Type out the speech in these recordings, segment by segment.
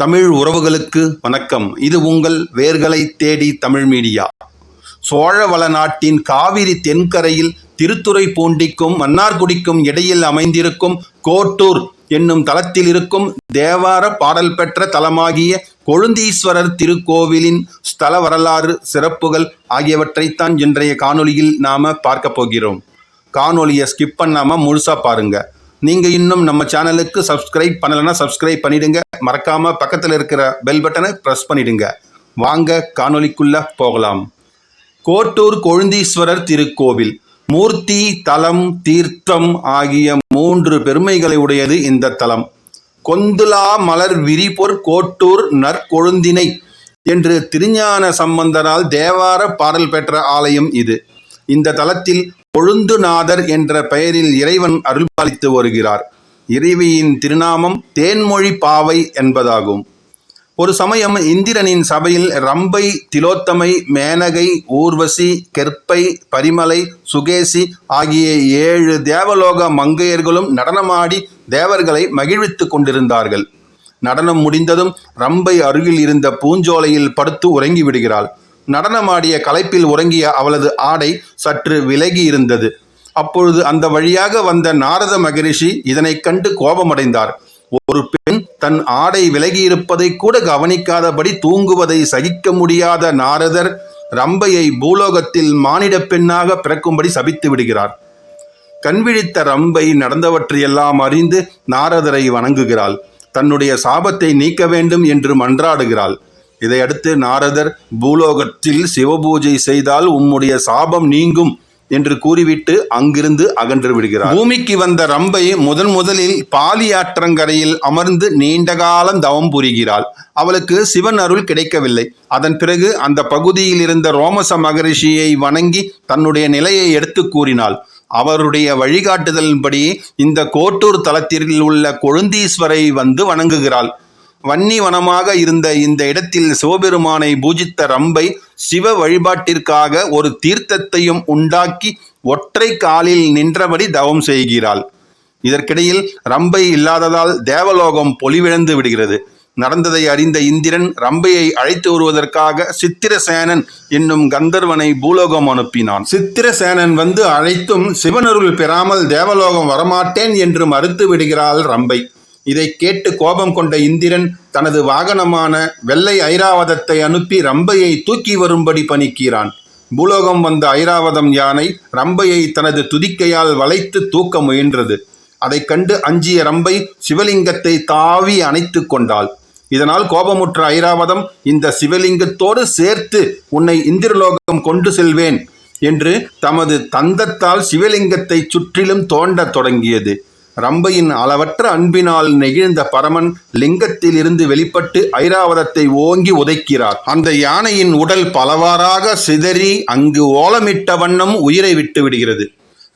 தமிழ் உறவுகளுக்கு வணக்கம். இது உங்கள் வேர்களை தேடி தமிழ் மீடியா. சோழவள நாட்டின் காவிரி தென்கரையில் திருத்துறை பூண்டிக்கும் மன்னார்குடிக்கும் இடையில் அமைந்திருக்கும் கோட்டூர் என்னும் தலத்தில் இருக்கும் தேவார பாடல் பெற்ற தலமாகிய கொழுந்தீஸ்வரர் திருக்கோவிலின் ஸ்தல வரலாறு சிறப்புகள் ஆகியவற்றைத்தான் இன்றைய காணொளியில் நாம பார்க்க போகிறோம். காணொலியை ஸ்கிப் பண்ணாமல் முழுசா பாருங்கள் நீங்க இன்னும் நம்ம சேனலுக்கு சப்ஸ்கிரைப் பண்ணலைன்னா சப்ஸ்கிரைப் பண்ணிடுங்க. மறக்காம பக்கத்தில் இருக்கிற பெல் பட்டனை ப்ரெஸ் பண்ணிடுங்க. வாங்க காணொளிக்குள்ள போகலாம். கோட்டூர் கொழுந்தீஸ்வரர் திருக்கோவில். மூர்த்தி தலம் தீர்த்தம் ஆகிய மூன்று பெருமைகளை உடையது இந்த தலம். கொந்துலா மலர் விரிபொற் கோட்டூர் நற்கொழுந்தினை என்று திருஞான சம்பந்தரால் தேவார பாடல் பெற்ற ஆலயம் இது. இந்த தலத்தில் கொழுந்துநாதர் என்ற பெயரில் இறைவன் அருள்பாலித்து வருகிறார். இறைவியின் திருநாமம் தேன்மொழி பாவை என்பதாகும். ஒரு சமயம் இந்திரனின் சபையில் ரம்பை திலோத்தமை மேனகை ஊர்வசி கெற்பை பரிமலை சுகேசி ஆகிய ஏழு தேவலோக மங்கையர்களும் நடனமாடி தேவர்களை மகிழ்வித்து கொண்டிருந்தார்கள். நடனம் முடிந்ததும் ரம்பை அருகில் இருந்த பூஞ்சோலையில் படுத்து உறங்கி விடுகிறாள் நடனமாடிய களைப்பில் உறங்கிய அவளது ஆடை சற்று விலகி இருந்தது அப்பொழுது அந்த வழியாக வந்த நாரத மகரிஷி இதனை கண்டு கோபமடைந்தார். ஒரு பெண் தன் ஆடை விலகியிருப்பதை கூட கவனிக்காதபடி தூங்குவதை சகிக்க முடியாத நாரதர் ரம்பையை பூலோகத்தில் மானிடப் பெண்ணாக பிறக்கும்படி சபித்து விடுகிறார். கண்விழித்த ரம்பை நடந்தவற்றையெல்லாம் அறிந்து நாரதரை வணங்குகிறாள். தன்னுடைய சாபத்தை நீக்க வேண்டும் என்று மன்றாடுகிறாள். இதையடுத்து நாரதர் பூலோகத்தில் சிவபூஜை செய்தால் உம்முடைய சாபம் நீங்கும் என்று கூறிவிட்டு அங்கிருந்து அகன்று விடுகிறார். பூமிக்கு வந்த ரம்பை முதன் முதலில் பாலியாற்றங்கரையில் அமர்ந்து நீண்ட காலம் தவம் புரிகிறாள். அவளுக்கு சிவன் அருள் கிடைக்கவில்லை. அதன் பிறகு அந்த பகுதியில் இருந்த ரோமச மகரிஷியை வணங்கி தன்னுடைய நிலையை எடுத்து கூறினாள். அவருடைய வழிகாட்டுதலின்படி இந்த கோட்டூர் தலத்தில் உள்ள கொழுந்தீஸ்வரை வந்து வணங்குகிறாள். வன்னிவனமாக இருந்த இந்த இடத்தில் சிவபெருமானை பூஜித்த ரம்பை சிவ வழிபாட்டிற்காக ஒரு தீர்த்தத்தையும் உண்டாக்கி ஒற்றை காலில் நின்றபடி தவம் செய்கிறாள். இதற்கிடையில் ரம்பை இல்லாததால் தேவலோகம் பொலிவிழந்து விடுகிறது. நடந்ததை அறிந்த இந்திரன் ரம்பையை அழைத்து வருவதற்காக சித்திரசேனன் என்னும் கந்தர்வனை பூலோகம் அனுப்பினான். சித்திரசேனன் வந்து அழைத்தும் சிவனருள் பெறாமல் தேவலோகம் வரமாட்டேன் என்று மறுத்து விடுகிறாள் ரம்பை. இதை கேட்டு கோபம் கொண்ட இந்திரன் தனது வாகனமான வெள்ளை ஐராவதத்தை அனுப்பி ரம்பையை தூக்கி வரும்படி பணிக்கிறான். பூலோகம் வந்த ஐராவதம் யானை ரம்பையை தனது துதிக்கையால் வளைத்து தூக்க முயன்றது. அதைக் கண்டு அஞ்சிய ரம்பை சிவலிங்கத்தை தாவி அணைத்து கொண்டாள். இதனால் கோபமுற்ற ஐராவதம் இந்த சிவலிங்கத்தோடு சேர்த்து உன்னை இந்திரலோகம் கொண்டு செல்வேன் என்று தமது தந்தத்தால் சிவலிங்கத்தை சுற்றிலும் தோண்டத் தொடங்கியது. ரம்பையின் அளவற்ற அன்பினால் நெகிழ்ந்த பரமன் லிங்கத்தில் இருந்து வெளிப்பட்டு ஐராவதத்தை ஓங்கி உதைக்கிறார். அந்த யானையின் உடல் பலவாறாக சிதறி அங்கு ஓலமிட்ட வண்ணம் உயிரை விட்டு விடுகிறது.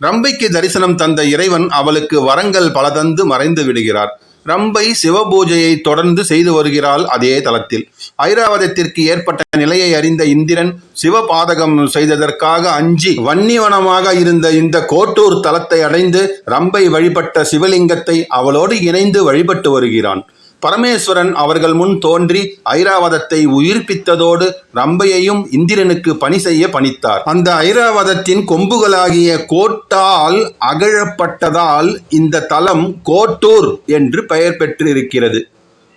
ரம்பைக்கு தரிசனம் தந்த இறைவன் அவளுக்கு வரங்கள் பல தந்து மறைந்து விடுகிறார். ரம்பை சிவபூஜையை தொடர்ந்து செய்து வருகிறாள் அதே தலத்தில் ஐராவதத்திற்கு ஏற்பட்ட நிலையை அறிந்த இந்திரன் சிவபாதகம் செய்ததற்காக அஞ்சி வன்னிவனமாக இருந்த இந்த கோட்டூர் தலத்தை அடைந்து ரம்பை வழிபட்ட சிவலிங்கத்தை அவளோடு இணைந்து வழிபட்டு வருகிறான். பரமேஸ்வரன் அவர்கள் முன் தோன்றி ஐராவதத்தை உயிர்ப்பித்ததோடு ரம்பையையும் இந்திரனுக்கு பணி செய்ய பணித்தார். அந்த ஐராவதத்தின் கொம்புகளாகிய கோட்டால் அகழப்பட்டதால் இந்த தலம் கோட்டூர் என்று பெயர் பெற்றிருக்கிறது.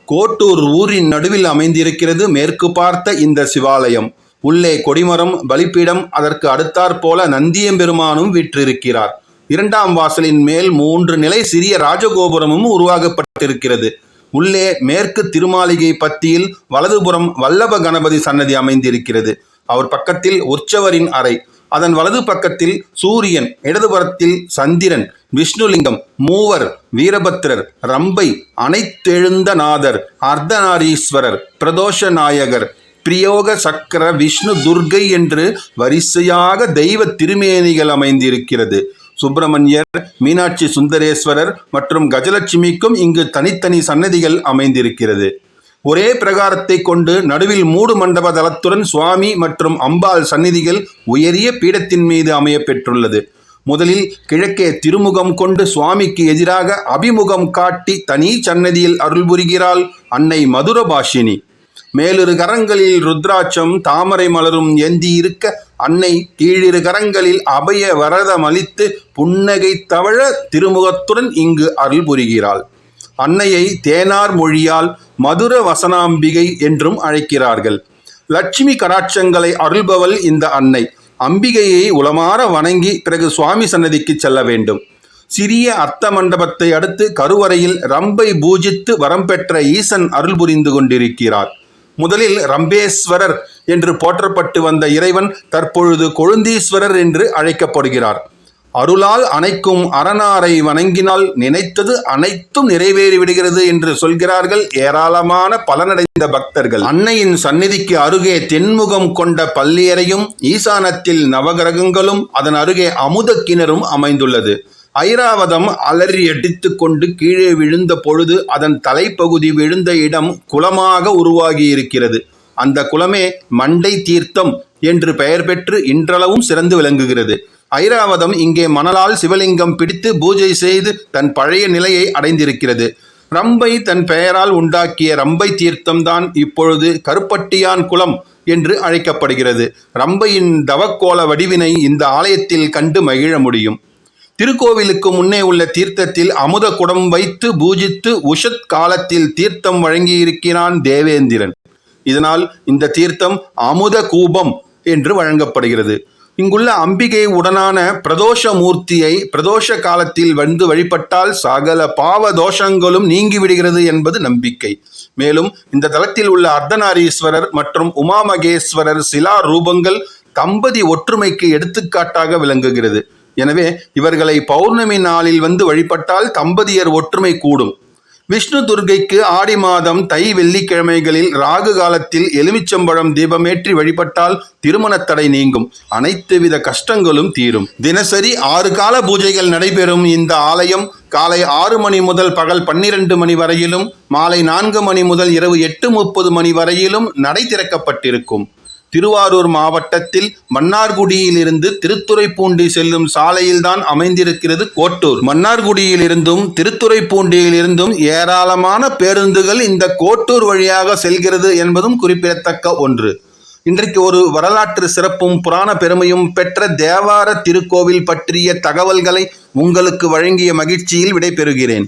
கோட்டூர் ஊரின் நடுவில் அமைந்திருக்கிறது மேற்கு பார்த்த இந்த சிவாலயம். உள்ளே கொடிமரம் பலிப்பீடம் அதற்கு அடுத்தாற்போல நந்தியம்பெருமானும் விற்றிருக்கிறார். இரண்டாம் வாசலின் மேல் மூன்று நிலை சிறிய ராஜகோபுரமும் உருவாக்கப்பட்டிருக்கிறது. உள்ளே மேற்கு திருமாளிகை பத்தியில் வலதுபுறம் வல்லப கணபதி சன்னதி அமைந்திருக்கிறது. அவர் பக்கத்தில் உற்சவரின் அறை. அதன் வலது பக்கத்தில் சூரியன் இடதுபுறத்தில் சந்திரன் விஷ்ணுலிங்கம் மூவர் வீரபத்திரர் ரம்பை அனைத்தெழுந்த நாதர் அர்த்தநாரீஸ்வரர் பிரதோஷ நாயகர் பிரியோக சக்கர விஷ்ணு துர்கை என்று வரிசையாக தெய்வ திருமேனிகள் அமைந்திருக்கிறது. சுப்பிரமணியர் மீனாட்சி சுந்தரேஸ்வரர் மற்றும் கஜலட்சுமிக்கும் இங்கு தனித்தனி சன்னதிகள் அமைந்திருக்கிறது. ஒரே பிரகாரத்தை கொண்டு நடுவில் மூடு மண்டப தளத்துடன் சுவாமி மற்றும் அம்பாள் சந்நிதிகள் உயரிய பீடத்தின் மீது அமைய பெற்றுள்ளது முதலில் கிழக்கே திருமுகம் கொண்டு சுவாமிக்கு எதிராக அபிமுகம் காட்டி தனி சன்னதியில் அருள் புரிகிறாள் அன்னை மதுரபாஷினி. மேலிரு கரங்களில் ருத்ராட்சம் தாமரை மலரும் ஏந்தி இருக்க அன்னை கீழிரு கரங்களில் அபய வரதம் அளித்து புன்னகை தவழ திருமுகத்துடன் இங்கு அருள் புரிகிறாள். அன்னையை தேனார் மொழியால் மதுர வசனாம்பிகை என்றும் அழைக்கிறார்கள். லட்சுமி கடாட்சங்களை அருள்பவள் இந்த அன்னை. அம்பிகையை உளமாற வணங்கி பிறகு சுவாமி சன்னதிக்கு செல்ல வேண்டும். சிறிய அர்த்த மண்டபத்தை அடுத்து கருவறையில் ரம்பை பூஜித்து வரம் பெற்ற ஈசன் அருள் புரிந்து கொண்டிருக்கிறார். முதலில் ரம்பேஸ்வரர் என்று போற்றப்பட்டு வந்த இறைவன் தற்பொழுது கொழுந்தீஸ்வரர் என்று அழைக்கப்படுகிறார். அருளால் அணைக்கும் அரணாரை வணங்கினால் நினைத்தது அனைத்தும் நிறைவேறிவிடுகிறது என்று சொல்கிறார்கள் ஏராளமான பலனடைந்த பக்தர்கள். அன்னையின் சந்நிதிக்கு அருகே தென்முகம் கொண்ட பள்ளியறையும் ஈசானத்தில் நவகிரகங்களும் அதன் அருகே அமுத கிணறும் அமைந்துள்ளது. ஐராவதம் அலறி அடித்து கொண்டு கீழே விழுந்த பொழுது அதன் தலைப்பகுதி விழுந்த இடம் குளமாக உருவாகியிருக்கிறது. அந்த குளமே மண்டை தீர்த்தம் என்று பெயர் பெற்று இன்றளவும் சிறந்து விளங்குகிறது. ஐராவதம் இங்கே மணலால் சிவலிங்கம் பிடித்து பூஜை செய்து தன் பழைய நிலையை அடைந்திருக்கிறது. ரம்பை தன் பெயரால் உண்டாக்கிய ரம்பை தீர்த்தம்தான் இப்பொழுது கருப்பட்டியான் குளம் என்று அழைக்கப்படுகிறது. ரம்பையின் தவக்கோல வடிவினை இந்த ஆலயத்தில் கண்டு மகிழ முடியும். திருக்கோவிலுக்கு முன்னே உள்ள தீர்த்தத்தில் அமுத குடம் வைத்து பூஜித்து உஷத் காலத்தில் தீர்த்தம் வழங்கியிருக்கிறான் தேவேந்திரன். இதனால் இந்த தீர்த்தம் அமுத கூபம் என்று வழங்கப்படுகிறது. இங்குள்ள அம்பிகை உடனான பிரதோஷ மூர்த்தியை பிரதோஷ காலத்தில் வந்து வழிபட்டால் சகல பாவ தோஷங்களும் நீங்கிவிடுகிறது என்பது நம்பிக்கை. மேலும் இந்த தலத்தில் உள்ள அர்த்தநாரீஸ்வரர் மற்றும் உமாமகேஸ்வரர் சிலா ரூபங்கள் தம்பதி ஒற்றுமைக்கு எடுத்துக்காட்டாக விளங்குகிறது. எனவே இவர்களை பௌர்ணமி நாளில் வந்து வழிபட்டால் தம்பதியர் ஒற்றுமை கூடும். விஷ்ணு துர்க்கைக்கு ஆடி மாதம் தை வெள்ளிக்கிழமைகளில் ராகு காலத்தில் எலுமிச்சம்பழம் தீபமேற்றி வழிபட்டால் திருமணத் தடை நீங்கும். அனைத்து வித கஷ்டங்களும் தீரும். தினசரி ஆறு கால பூஜைகள் நடைபெறும் இந்த ஆலயம் காலை ஆறு மணி முதல் பகல் பன்னிரண்டு மணி வரையிலும் மாலை நான்கு மணி முதல் இரவு எட்டு முப்பது மணி வரையிலும் நடை திறக்கப்பட்டிருக்கும். திருவாரூர் மாவட்டத்தில் மன்னார்குடியிலிருந்து திருத்துறைப்பூண்டி செல்லும் சாலையில்தான் அமைந்திருக்கிறது கோட்டூர். மன்னார்குடியிலிருந்தும் திருத்துறைப்பூண்டியிலிருந்தும் ஏராளமான பேருந்துகள் இந்த கோட்டூர் வழியாக செல்கிறது என்பதும் குறிப்பிடத்தக்க ஒன்று. இன்றைக்கு ஒரு வரலாற்று சிறப்பும் புராண பெருமையும் பெற்ற தேவார திருக்கோவில் பற்றிய தகவல்களை உங்களுக்கு வழங்கிய மகிழ்ச்சியில் விடைபெறுகிறேன்.